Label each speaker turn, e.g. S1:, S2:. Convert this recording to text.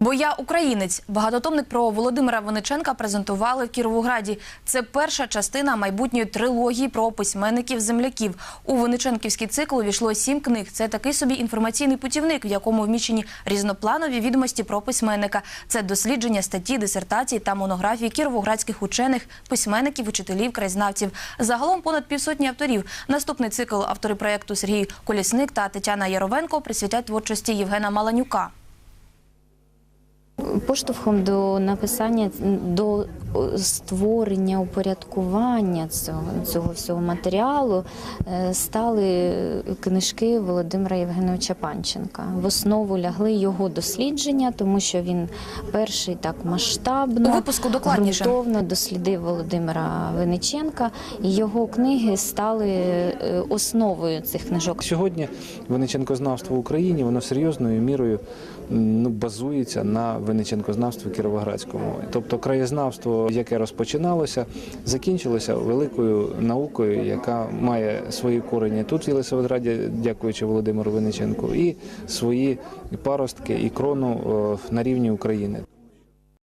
S1: Бо я українець. Багатотомник про Володимира Винниченка презентували в Кіровограді. Це перша частина майбутньої трилогії про письменників-земляків. У Винниченківський цикл увійшло сім книг. Це такий собі інформаційний путівник, в якому вміщені різнопланові відомості про письменника. Це дослідження статті, дисертації та монографії кіровоградських учених, письменників, учителів, краєзнавців. Загалом понад півсотні авторів. Наступний цикл автори проєкту Сергій Колісник та Тетяна Яровенко присвятять творчості Євгена Маланюка.
S2: Поштовхом до написання до створення упорядкування цього, цього всього матеріалу е, стали книжки Володимира Євгеновича Панченка. В основу лягли його дослідження, тому що він перший так масштабно
S1: У випуску докладніше.
S2: дослідив Володимира Винниченка, і його книги стали е, основою цих книжок.
S3: Сьогодні винниченкознавство в Україні воно серйозною мірою ну, базується на винниченкознавстві Кіровоградському. Тобто краєзнавство, яке розпочиналося, закінчилося великою наукою, яка має свої корені тут в Єлисаветраді, дякуючи Володимиру Винниченку, і свої паростки і крону е, на рівні України.